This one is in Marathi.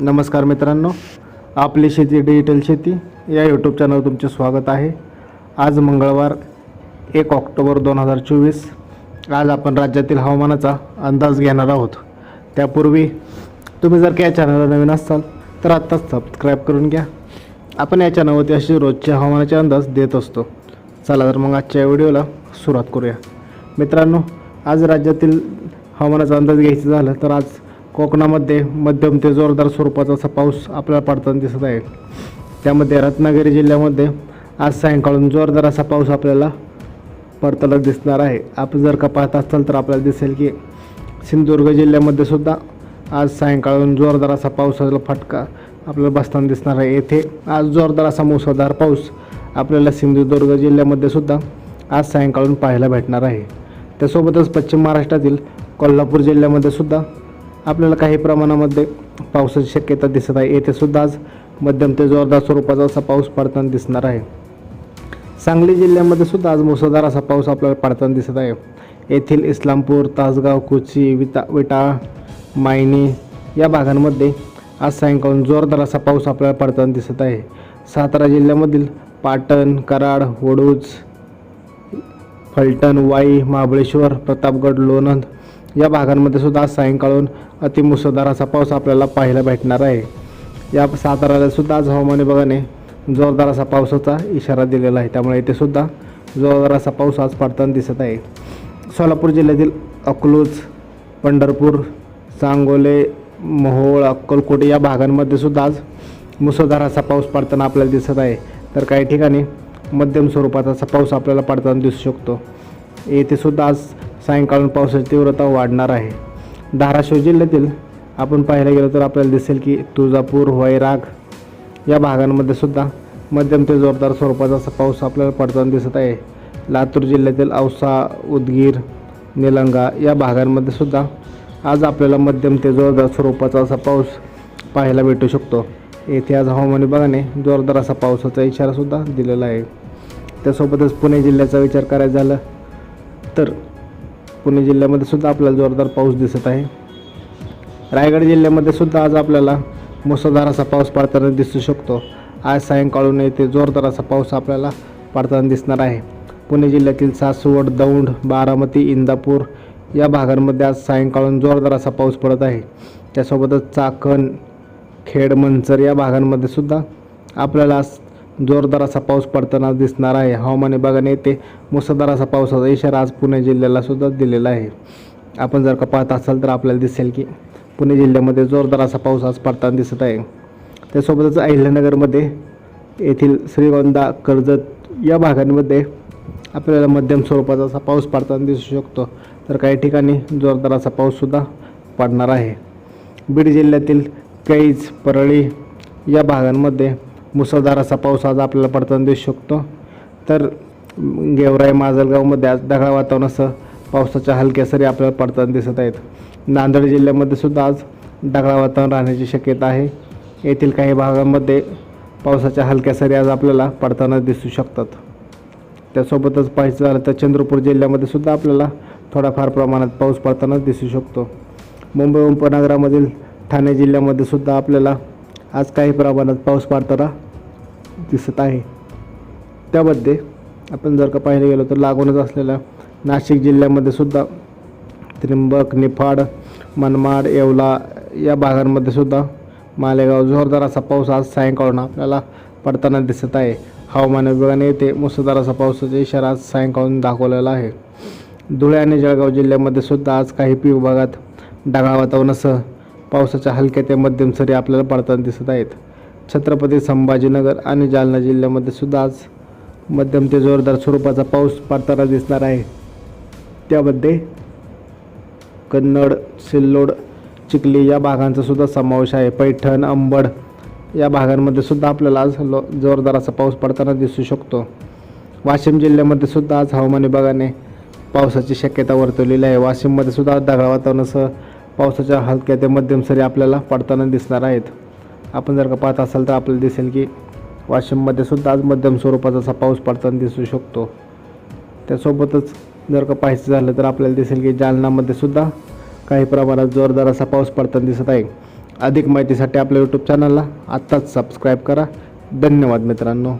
नमस्कार मित्रांनो आपली शेती डिजिटल शेती या यूट्यूब चॅनलवर तुमचे स्वागत आहे. आज मंगळवार एक ऑक्टोबर दोन हजार चोवीस. आज आपण राज्यातील हवामानाचा अंदाज घेणार आहोत. त्यापूर्वी तुम्ही जर का या चॅनलला नवीन असाल तर आत्ताच सबस्क्राईब करून घ्या. आपण या चॅनलवरती असे रोजच्या हवामानाचे अंदाज देत असतो. चला तर मग आजच्या व्हिडिओला सुरुवात करूया. मित्रांनो आज राज्यातील हवामानाचा अंदाज घ्यायचा झालं तर आज कोकणामध्ये मध्यम ते जोरदार स्वरूपाचा असा पाऊस आपल्याला पडताना दिसत आहे. त्यामध्ये रत्नागिरी जिल्ह्यामध्ये आज सायंकाळून जोरदार असा पाऊस आपल्याला पडताना दिसणार आहे. आपण जर का पाहत असाल तर आपल्याला दिसेल की सिंधुदुर्ग जिल्ह्यामध्ये सुद्धा आज सायंकाळून जोरदार असा पावसाचा फटका आपल्याला बसताना दिसणार आहे. येथे आज जोरदार असा मुसळधार पाऊस आपल्याला सिंधुदुर्ग जिल्ह्यामध्ये सुद्धा आज सायंकाळून पाहायला भेटणार आहे. त्यासोबतच पश्चिम महाराष्ट्रातील कोल्हापूर जिल्ह्यामध्ये सुद्धा आपल्याला काही प्रमाणामध्ये पावसाची शक्यता दिसत आहे. येथे सुद्धा आज मध्यम ते जोरदार स्वरूपाचा असा पाऊस पडताना दिसणार आहे. सांगली जिल्ह्यामध्ये सुद्धा आज मुसळधार असा पाऊस आपल्याला पडताना दिसत आहे. येथील इस्लामपूर तासगाव कुची विता विटाळ मायनी या भागांमध्ये आज सायंकाळून जोरदार असा पाऊस आपल्याला पडताना दिसत आहे. सातारा जिल्ह्यामधील पाटण कराड वडूज फलटण वाई महाबळेश्वर प्रतापगड लोणंद या भागांमध्ये सुद्धा आज सायंकाळून अतिमुसळधार असा पाऊस आपल्याला पाहायला भेटणार आहे. या साताऱ्याला सुद्धा आज हवामान विभागाने जोरदार असा पावसाचा इशारा दिलेला आहे. त्यामुळे इथे सुद्धा जोरदार असा पाऊस आज पडताना दिसत आहे. सोलापूर जिल्ह्यातील अकलूज पंढरपूर सांगोले मोहोळ अक्कलकोट या भागांमध्ये सुद्धा आज मुसळधार असा पाऊस पडताना आपल्याला दिसत आहे. तर काही ठिकाणी मध्यम स्वरूपाचा असा पाऊस आपल्याला पडताना दिसू शकतो. येथे सुद्धा आज सायंकाळून पावसाची तीव्रता वाढणार आहे. धाराशिव जिल्ह्यातील आपण पाहायला गेलो तर आपल्याला दिसेल की तुळजापूर वैराग या भागांमध्ये सुद्धा मध्यम ते जोरदार स्वरूपाचा असा पाऊस आपल्याला पडताना दिसत आहे. लातूर जिल्ह्यातील औसा उदगीर निलंगा या भागांमध्ये सुद्धा आज आपल्याला मध्यम ते जोरदार स्वरूपाचा असा पाऊस पाहायला भेटू शकतो. येथे आज हवामान विभागाने जोरदार असा पावसाचा इशारासुद्धा दिलेला आहे. त्यासोबतच पुणे जिल्ह्याचा विचार करायचा झाला तर पुणे जिल्ह्यामध्ये सुद्धा आपल्याला जोरदार पाऊस दिसत आहे. रायगड जिल्ह्यामध्ये सुद्धा आज आपल्याला मुसळधार असा पाऊस पडताना दिसू शकतो. आज सायंकाळून येथे जोरदार असा पाऊस आपल्याला पडताना दिसणार आहे. पुणे जिल्ह्यातील सासवड दौंड बारामती इंदापूर या भागांमध्ये आज सायंकाळून जोरदार असा पाऊस पडत आहे. त्यासोबतच चाकण खेड मंचर या भागांमध्ये सुद्धा आपल्याला आज जोरदार असा पाऊस पडताना दिसणार आहे. हवामान विभागाने येथे मुसळधार असा पावसाचा इशारा आज पुणे जिल्ह्याला सुद्धा दिलेला आहे. आपण जर का पाहत असाल तर आपल्याला दिसेल की पुणे जिल्ह्यामध्ये जोरदार असा पाऊस आज पडताना दिसत आहे. त्यासोबतच अहिल्यानगरमध्ये येथील श्रीगोंदा कर्जत या भागांमध्ये आपल्याला मध्यम स्वरूपाचा असा पाऊस पडताना दिसू शकतो. तर काही ठिकाणी जोरदार असा पाऊससुद्धा पडणार आहे. बीड जिल्ह्यातील कैज परळी या भागांमध्ये मुसळधार असा पाऊस आज आपल्याला पडताना दिसू शकतो. तर गेवराई माजलगावमध्ये आज ढगाळ वातावरणासह पावसाच्या हलक्या सरी आपल्याला पडताना दिसत आहेत. नांदेड जिल्ह्यामध्ये सुद्धा आज ढगाळ वातावरण राहण्याची शक्यता आहे. येथील काही भागांमध्ये पावसाच्या हलक्या सरी आज आपल्याला पडताना दिसू शकतात. त्यासोबतच पाहायचं झालं तर चंद्रपूर जिल्ह्यामध्ये सुद्धा आपल्याला थोडाफार प्रमाणात पाऊस पडताना दिसू शकतो. मुंबई उपनगरामधील ठाणे जिल्ह्यामध्ये सुद्धा आपल्याला आज काही प्रमाणात पाऊस पडताना दिसत आहे. त्यामध्ये आपण जर का पाहायला गेलो तर लागूनच असलेल्या नाशिक जिल्ह्यामध्ये सुद्धा त्रिंबक निफाड मनमाड येवला या भागांमध्ये सुद्धा मालेगाव जोरदार असा पाऊस आज सायंकाळून आपल्याला पडताना दिसत आहे. हवामान विभागाने येथे मुसळधार असा पावसाचा इशारा आज सायंकाळून दाखवलेला आहे. धुळे आणि जळगाव जिल्ह्यामध्ये सुद्धा आज काही पी विभागात ढगाळ वातावरणासह पावसाच्या हलक्या ते मध्यम सरी आपल्याला पडताना दिसत आहेत. छत्रपती संभाजीनगर आणि जालना जिल्ह्यामध्ये सुद्धा आज मध्यम ते जोरदार स्वरूपाचा पाऊस पडताना दिसणार आहे. त्यामध्ये कन्नड सिल्लोड चिखली या भागांचा सुद्धा समावेश आहे. पैठण अंबड या भागांमध्ये सुद्धा आपल्याला आज लो जोरदार असा पाऊस पडताना दिसू शकतो. वाशिम जिल्ह्यामध्ये सुद्धा आज हवामान विभागाने पावसाची शक्यता वर्तवलेली आहे. वाशिममध्ये सुद्धा आज ढगाळ वातावरणासह पावसाच्या हलक्या ते मध्यम सरी आपल्याला पडताना दिसणार आहेत. आपण जर का पाहत असाल तर आपल्याला दिसेल की वाशिममध्ये सुद्धा आज मध्यम स्वरूपाचा असा पाऊस पडताना दिसू शकतो. त्यासोबतच जर का पाहायचं झालं तर आपल्याला दिसेल की जालनामध्ये सुद्धा काही प्रमाणात जोरदार असा पाऊस पडताना दिसत आहे. अधिक माहितीसाठी आपल्या यूट्यूब चॅनलला आत्ताच सबस्क्राईब करा. धन्यवाद मित्रांनो.